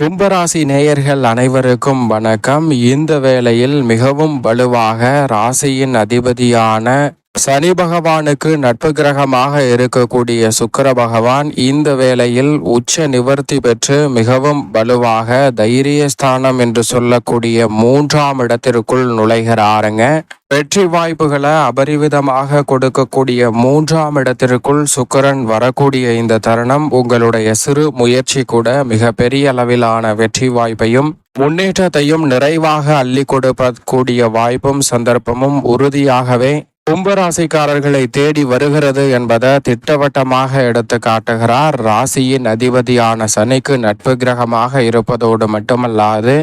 கும்பராசி நேயர்கள் அனைவருக்கும் வணக்கம். இந்த வேளையில் மிகவும் வலுவாக ராசியின் அதிபதியான சனி பகவானுக்கு நட்பு கிரகமாக இருக்கக்கூடிய சுக்கிர பகவான் இந்த வேளையில் உச்ச நிவர்த்தி பெற்று மிகவும் வலுவாக தைரியஸ்தானம் என்று சொல்லக்கூடிய மூன்றாம் இடத்திற்குள் நுழைகிறாருங்க. வெற்றி வாய்ப்புகளை அபரிவிதமாக கொடுக்கக்கூடிய மூன்றாம் இடத்திற்குள் சுக்கிரன் வரக்கூடிய இந்த தருணம் உங்களுடைய சிறு முயற்சி கூட மிக பெரிய அளவிலான வெற்றி வாய்ப்பையும் முன்னேற்றத்தையும் நிறைவாக அள்ளி கொடுக்கக்கூடிய வாய்ப்பும் சந்தர்ப்பமும் உறுதியாகவே கும்பராசிக்காரர்களை தேடி வருகிறது என்பதை திட்டவட்டமாக எடுத்து காட்டுகிறார். ராசியின் அதிபதியான சனிக்கு நட்பு கிரகமாக இருப்பதோடு மட்டுமல்லாது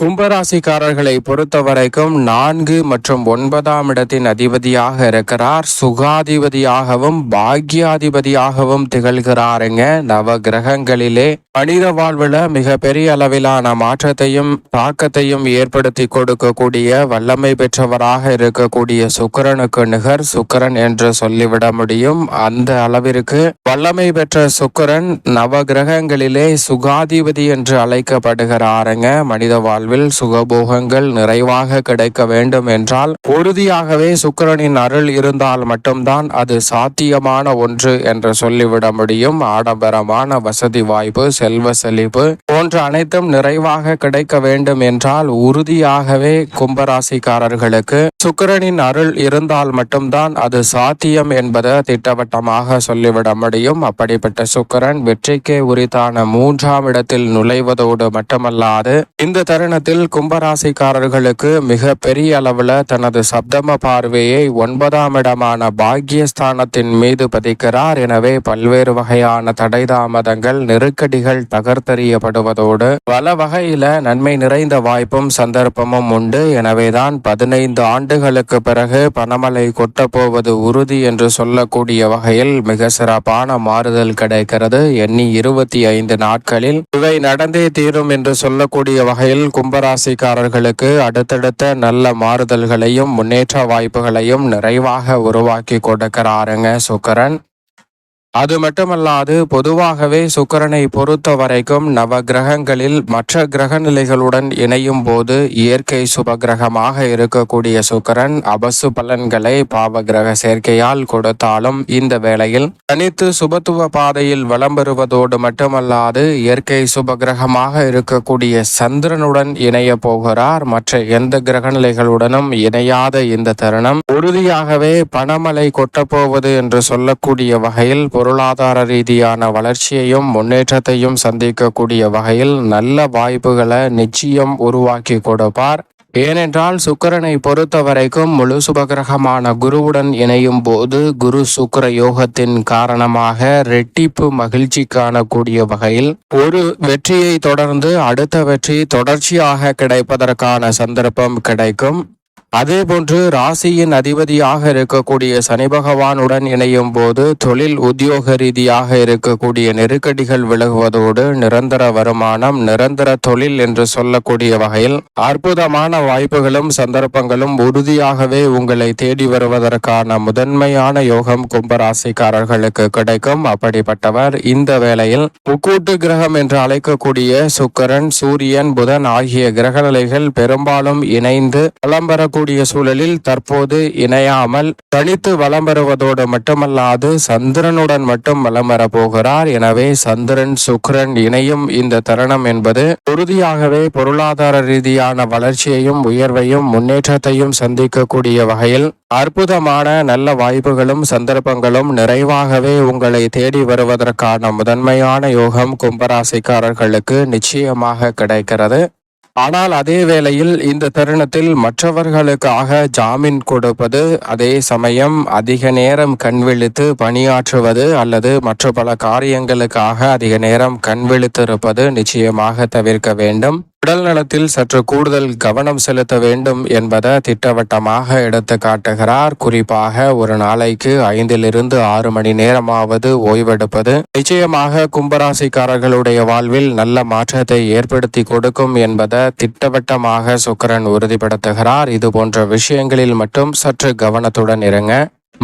கும்பராசிக்காரர்களை பொறுத்த வரைக்கும் நான்கு மற்றும் ஒன்பதாம் இடத்தின் அதிபதியாக இருக்கிறார். சுகாதிபதியாகவும் பாக்யாதிபதியாகவும் திகழ்கிறாருங்க. நவ கிரகங்களிலே மனித வாழ்வுல மிக பெரிய அளவிலான மாற்றத்தையும் தாக்கத்தையும் ஏற்படுத்தி கொடுக்கக்கூடிய வல்லமை பெற்றவராக இருக்கக்கூடிய சுக்கரனுக்கு நிகர் சுக்கரன் என்று சொல்லிவிட முடியும். அந்த அளவிற்கு வல்லமை பெற்ற சுக்கரன் நவ கிரகங்களிலே சுகாதிபதி என்று அழைக்கப்படுகிறாருங்க. மனித வாழ்வில் சுகபோகங்கள் நிறைவாக கிடைக்க வேண்டும் என்றால் உறுதியாகவே சுக்கரனின் அருள் இருந்தால் மட்டும்தான் அது சாத்தியமான ஒன்று என்று சொல்லிவிட முடியும். ஆடம்பரமான வசதி வாய்ப்பு செல்வ செழிப்பு போன்ற அனைத்தும் நிறைவாக கிடைக்க வேண்டும் என்றால் உறுதியாகவே கும்பராசிக்காரர்களுக்கு சுக்கரனின் அருள் இருந்தால் மட்டும்தான் அது சாத்தியம் என்பதை திட்டவட்டமாக சொல்லிவிட முடியும். அப்படிப்பட்ட சுக்கரன் வெற்றிக்கே உரித்தான மூன்றாம் இடத்தில் நுழைவதோடு மட்டுமல்லாது இந்த தருண தருணத்தில் கும்பராசிக்காரர்களுக்கு மிக பெரிய அளவுல தனது சப்தம பார்வையை ஒன்பதாம் இடமான பாக்கியஸ்தானத்தின் மீது பதிக்கிறார். எனவே பல்வேறு வகையான தடை தாமதங்கள் நெருக்கடிகள் தகர்த்தறியப்படுவதோடு பல வகையில நன்மை நிறைந்த வாய்ப்பும் சந்தர்ப்பமும் உண்டு. எனவேதான் பதினைந்து ஆண்டுகளுக்கு பிறகு பணமலை கொட்டப்போவது உறுதி என்று சொல்லக்கூடிய வகையில் மிக சிறப்பான மாறுதல் கிடைக்கிறது. எண்ணி இருபத்தி ஐந்து நாட்களில் இவை நடந்தே தீரும் என்று சொல்லக்கூடிய வகையில் கும்பராசிக்காரர்களுக்கு அடுத்தடுத்த நல்ல மாறுதல்களையும் முன்னேற்ற வாய்ப்புகளையும் நிறைவாக உருவாக்கி கொடுக்கிறாருங்க சுக்கரன். அது மட்டுமல்லாது பொதுவாகவே சுக்கரனை பொறுத்த வரைக்கும் நவ கிரகங்களில் மற்ற கிரக நிலைகளுடன் இணையும் போது இயற்கை சுப கிரகமாக இருக்கக்கூடிய சுக்கரன் அபசு பலன்களை பாவ கிரக சேர்க்கையால் கொடுத்தாலும் இந்த வேளையில் தனித்து சுபத்துவ பாதையில் வலம் பெறுவதோடு மட்டுமல்லாது இயற்கை சுப கிரகமாக இருக்கக்கூடிய சந்திரனுடன் இணைய போகிறார். மற்ற எந்த கிரக நிலைகளுடனும் இணையாத இந்த தருணம் உறுதியாகவே பணமலை கொட்டப்போவது என்று சொல்லக்கூடிய வகையில் பொருளாதார ரீதியான வளர்ச்சியையும் முன்னேற்றத்தையும் சந்திக்கக்கூடிய வகையில் நல்ல வாய்ப்புகளை நிச்சயம் உருவாக்கி கொடுப்பார். ஏனென்றால் சுக்கரனை பொறுத்த வரைக்கும் முழு சுபகிரகமான குருவுடன் இணையும் போது குரு சுக்கர யோகத்தின் காரணமாக ரெட்டிப்பு மகிழ்ச்சி காணக்கூடிய வகையில் ஒரு வெற்றியை தொடர்ந்து அடுத்த வெற்றி தொடர்ச்சியாக கிடைப்பதற்கான சந்தர்ப்பம் கிடைக்கும். அதே போன்று ராசியின் அதிபதியாக இருக்கக்கூடிய சனி பகவானுடன் இணையும் போது தொழில் உத்தியோக ரீதியாக இருக்கக்கூடிய நெருக்கடிகள் விலகுவதோடு நிரந்தர வருமானம் நிரந்தர தொழில் என்று சொல்லக்கூடிய வகையில் அற்புதமான வாய்ப்புகளும் சந்தர்ப்பங்களும் உறுதியாகவே உங்களை தேடி வருவதற்கான முதன்மையான யோகம் கும்பராசிக்காரர்களுக்கு கிடைக்கும். அப்படிப்பட்டவர் இந்த வேளையில் முக்கூட்டு கிரகம் என்று அழைக்கக்கூடிய சுக்கரன் சூரியன் புதன் ஆகிய கிரகநிலைகள் பெரும்பாலும் இணைந்து வளம் இருக்கக்கூடிய சூழலில் தற்போது இணையாமல் தனித்து வலம் பெறுவதோடு மட்டுமல்லாது சந்திரனுடன் மட்டும் வலம் பெற போகிறார் எனவே சந்திரன் சுக்ரன் இணையும் இந்த தருணம் என்பது உறுதியாகவே பொருளாதார ரீதியான வளர்ச்சியையும் உயர்வையும் முன்னேற்றத்தையும் சந்திக்கக்கூடிய வகையில் அற்புதமான நல்ல வாய்ப்புகளும் சந்தர்ப்பங்களும் நிறைவாகவே உங்களை தேடி வருவதற்கான முதன்மையான யோகம் கும்பராசிக்காரர்களுக்கு நிச்சயமாக கிடைக்கிறது. ஆனால் அதே வேளையில் இந்த தருணத்தில் மற்றவர்களுக்காக ஜாமீன் கொடுப்பது அதே சமயம் அதிக நேரம் கண்விழித்து பணியாற்றுவது அல்லது மற்ற பல காரியங்களுக்காக அதிக நேரம் கண்விழித்திருப்பது நிச்சயமாக தவிர்க்க வேண்டும். உடல் நலத்தில் சற்று கூடுதல் கவனம் செலுத்த வேண்டும் என்பதை திட்டவட்டமாக எடுத்து காட்டுகிறார். குறிப்பாக ஒரு நாளைக்கு ஐந்திலிருந்து ஆறு மணி நேரமாவது ஓய்வெடுப்பது நிச்சயமாக கும்பராசிக்காரர்களுடைய வாழ்வில் நல்ல மாற்றத்தை ஏற்படுத்தி கொடுக்கும் என்பதை திட்டவட்டமாக சுக்கரன் உறுதிப்படுத்துகிறார். இது போன்ற விஷயங்களில் மட்டும் சற்று கவனத்துடன் இருங்க.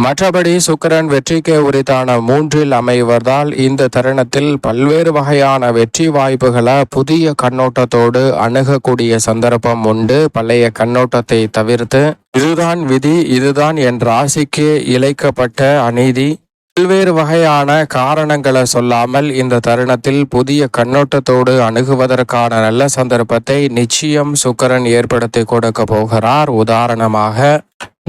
மற்றபடி சுக்கரன் வெற்றிக்கு உரித்தான மூன்றில் அமைவதால் இந்த தருணத்தில் பல்வேறு வகையான வெற்றி வாய்ப்புகளை புதிய கண்ணோட்டத்தோடு அணுகக்கூடிய சந்தர்ப்பம் உண்டு. பழைய கண்ணோட்டத்தை தவிர்த்து இதுதான் விதி இதுதான் என் ராசிக்கு இழைக்கப்பட்ட அநீதி. பல்வேறு வகையான காரணங்களை சொல்லாமல் இந்த தருணத்தில் புதிய கண்ணோட்டத்தோடு அணுகுவதற்கான நல்ல சந்தர்ப்பத்தை நிச்சயம் சுக்கரன் ஏற்படுத்தி கொடுக்க போகிறார். உதாரணமாக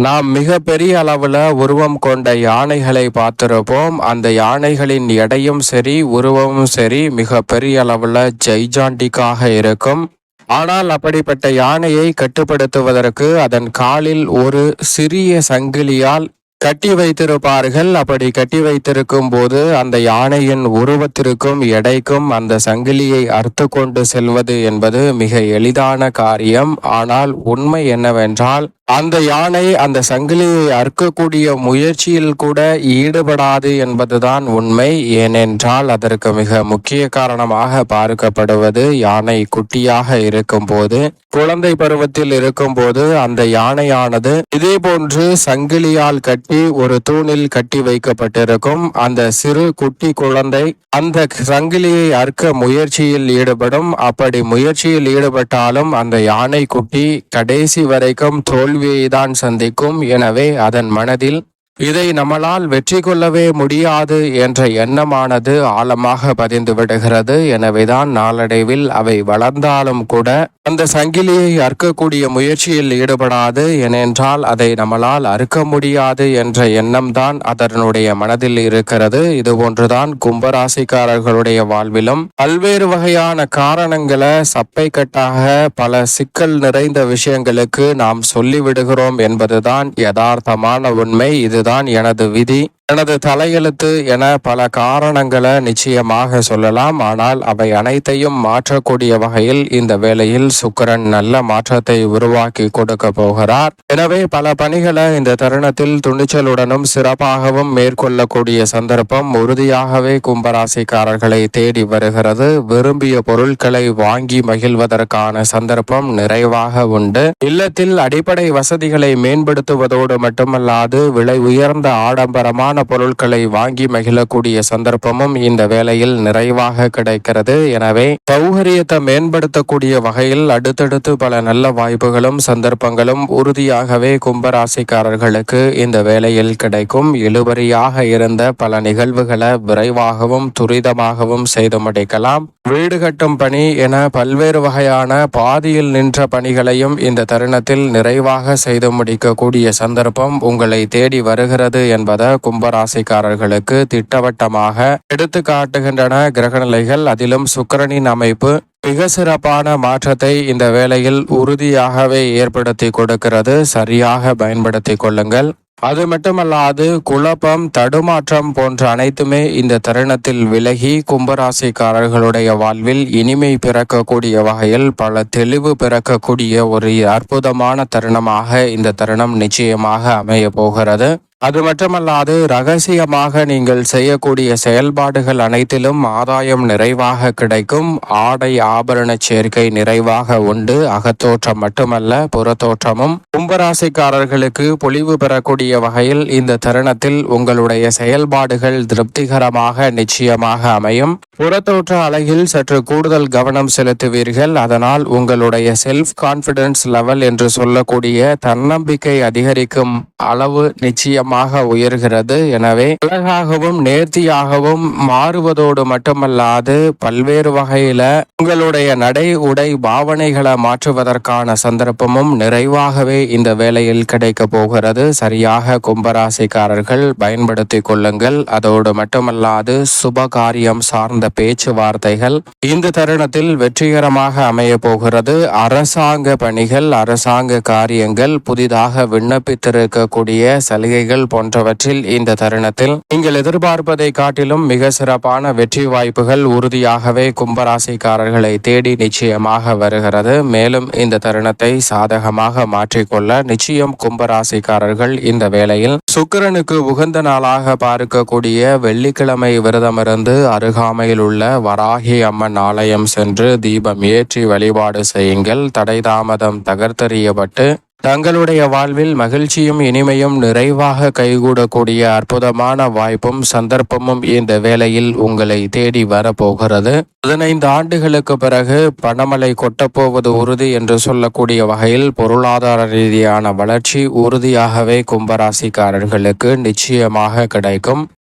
நாம் மிக பெரிய அளவில் உருவம் கொண்ட யானைகளை பார்த்திருப்போம். அந்த யானைகளின் எடையும் சரி உருவமும் சரி மிக பெரிய அளவில் ஜெய்ஜாண்டிக்காக இருக்கும். ஆனால் அப்படிப்பட்ட யானையை கட்டுப்படுத்துவதற்கு அதன் காலில் ஒரு சிறிய சங்கிலியால் கட்டி வைத்திருப்பார்கள். அப்படி கட்டி வைத்திருக்கும் போது அந்த யானையின் உருவத்திற்கும் எடைக்கும் அந்த சங்கிலியை அறுத்து கொண்டு செல்வது என்பது மிக எளிதான காரியம். ஆனால் உண்மை என்னவென்றால் அந்த யானை அந்த சங்கிலியை அறுக்கக்கூடிய முயற்சியில் கூட ஈடுபடாது என்பதுதான் உண்மை. ஏனென்றால் அதற்கு மிக முக்கிய காரணமாக பார்க்கப்படுவது யானை குட்டியாக இருக்கும் போது குழந்தை பருவத்தில் இருக்கும் போது அந்த யானையானது இதே போன்று சங்கிலியால் கட்டி ஒரு தூணில் கட்டி வைக்கப்பட்டிருக்கும். அந்த சிறு குட்டி குழந்தை அந்த சங்கிலியை அறுக்க முயற்சியில் ஈடுபடும். அப்படி முயற்சியில் ஈடுபட்டாலும் அந்த யானை குட்டி கடைசி வரைக்கும் தோல்வியை தான் சந்திக்கும். எனவே அதன் மனதில் இதை நம்மளால் வெற்றி கொள்ளவே முடியாது என்ற எண்ணமானது ஆழமாக பதிந்து விடுகிறது. எனவேதான் நாளடைவில் அவை வளர்ந்தாலும் கூட அந்த சங்கிலியை அறுக்கக்கூடிய முயற்சியில் ஈடுபடாது. ஏனென்றால் அதை நம்மளால் அறுக்க முடியாது என்ற எண்ணம்தான் அதனுடைய மனதில் இருக்கிறது. இது போன்றுதான் கும்பராசிக்காரர்களுடைய வாழ்விலும் பல்வேறு வகையான காரணங்களை சப்பை கட்டாக பல சிக்கல் நிறைந்த விஷயங்களுக்கு நாம் சொல்லிவிடுகிறோம் என்பதுதான் யதார்த்தமான உண்மை. இது இதுதான் எனது விதி. எனது தலையெழுத்து என பல காரணங்களை நிச்சயமாக சொல்லலாம். ஆனால் அவை அனைத்தையும் மாற்றக்கூடிய வகையில் இந்த வேளையில் சுக்கரன் நல்ல மாற்றத்தை உருவாக்கி கொடுக்க போகிறார். எனவே பல பணிகளை இந்த தருணத்தில் துணிச்சலுடனும் சிறப்பாகவும் மேற்கொள்ளக்கூடிய சந்தர்ப்பம் உறுதியாகவே கும்பராசிக்காரர்களை தேடி வருகிறது. விரும்பிய பொருட்களை வாங்கி மகிழ்வதற்கான சந்தர்ப்பம் நிறைவாக உண்டு. இல்லத்தில் அடிப்படை வசதிகளை மேம்படுத்துவதோடு மட்டுமல்லாது விலை உயர்ந்த ஆடம்பரமான பொருட்களை வாங்கி மகிழக்கூடிய சந்தர்ப்பமும் இந்த வேளையில் நிறைவாக கிடைக்கிறது. எனவே சௌகரியத்தை மேம்படுத்தக்கூடிய வகையில் அடுத்தடுத்து பல நல்ல வாய்ப்புகளும் சந்தர்ப்பங்களும் உறுதியாகவே கும்பராசிக்காரர்களுக்கு இந்த வேளையில் கிடைக்கும். இழுபறியாக இருந்த பல நிகழ்வுகளை விரைவாகவும் துரிதமாகவும் செய்து முடிக்கலாம். வீடு கட்டும் பணி என பல்வேறு வகையான பாதியில் நின்ற பணிகளையும் இந்த தருணத்தில் நிறைவாக செய்து முடிக்கக்கூடிய சந்தர்ப்பம் உங்களை தேடி வருகிறது என்பதை கும்ப கும்பராசிக்காரர்களுக்கு திட்டவட்டமாக எடுத்து காட்டுகின்றன கிரகநிலைகள். அதிலும் சுக்கிரனின் அமைப்பு மிக சிறப்பான மாற்றத்தை இந்த வேளையில் உறுதியாகவே ஏற்படுத்தி கொடுக்கிறது. சரியாக பயன்படுத்தி கொள்ளுங்கள். அது மட்டுமல்லாது குழப்பம் தடுமாற்றம் போன்ற அனைத்துமே இந்த தருணத்தில் விலகி கும்பராசிக்காரர்களுடைய வாழ்வில் இனிமை பிறக்கக்கூடிய வகையில் பல தெளிவு பிறக்கக்கூடிய ஒரு அற்புதமான தருணமாக இந்த தருணம் நிச்சயமாக அமைய போகிறது. அது மட்டுமல்லாது ரகசியமாக நீங்கள் செய்யக்கூடிய செயல்பாடுகள் அனைத்திலும் ஆதாயம் நிறைவாக கிடைக்கும். ஆடை ஆபரண சேர்க்கை நிறைவாக உண்டு. அகத்தோற்றம் மட்டுமல்ல புறத்தோற்றமும். கும்பராசிக்காரர்களுக்கு பொலிவு பெறக்கூடிய வகையில் இந்த தருணத்தில் உங்களுடைய செயல்பாடுகள் திருப்திகரமாக நிச்சயமாக அமையும். புறத்தோற்ற அழகில் சற்று கூடுதல் கவனம் செலுத்துவீர்கள். அதனால் உங்களுடைய செல்ஃப் கான்பிடன்ஸ் லெவல் என்று சொல்லக்கூடிய தன்னம்பிக்கை அதிகரிக்கும் அளவு நிச்சயம் நிச்சயமாக உயர்கிறது. எனவே அழகாகவும் நேர்த்தியாகவும் மாறுவதோடு மட்டுமல்லாது பல்வேறு வகையில உங்களுடைய நடை உடை பாவனைகளை மாற்றுவதற்கான சந்தர்ப்பமும் நிறைவாகவே இந்த வேளையில் கிடைக்க போகிறது. சரியாக கும்பராசிக்காரர்கள் பயன்படுத்தி கொள்ளுங்கள். அதோடு மட்டுமல்லாது சுப காரியம் சார்ந்த பேச்சுவார்த்தைகள் இந்த தருணத்தில் வெற்றிகரமாக அமைய போகிறது. அரசாங்க பணிகள் அரசாங்க காரியங்கள் புதிதாக விண்ணப்பித்திருக்கக்கூடிய சலுகைகள் போன்றவற்றில் இந்த தருணத்தில். நீங்கள் எதிர்பார்ப்பதை காட்டிலும் மிக சிறப்பான வெற்றி வாய்ப்புகள் உறுதியாகவே கும்பராசிக்காரர்களை தேடி நிச்சயமாக வருகிறது. மேலும் இந்த தருணத்தை சாதகமாக மாற்றிக்கொள்ள நிச்சயம் கும்பராசிக்காரர்கள் இந்த வேளையில் சுக்கிரனுக்கு உகந்த நாளாக பார்க்கக்கூடிய வெள்ளிக்கிழமை விரதமிருந்து அருகாமையில் உள்ள வராகி அம்மன் ஆலயம் சென்று தீபம் ஏற்றி வழிபாடு செய்யுங்கள். தடை தாமதம் தகர்த்தறியப்பட்டு தங்களுடைய வாழ்வில் மகிழ்ச்சியும் இனிமையும் நிறைவாக கைகூடக்கூடிய அற்புதமான வாய்ப்பும் சந்தர்ப்பமும் இந்த வேளையில் உங்களை தேடி வரப்போகிறது. பதினைந்து ஆண்டுகளுக்கு பிறகு பணமலை கொட்டப்போவது உறுதி என்று சொல்லக்கூடிய வகையில் பொருளாதார ரீதியான வளர்ச்சி உறுதியாகவே கும்பராசிக்காரர்களுக்கு நிச்சயமாக கிடைக்கும்.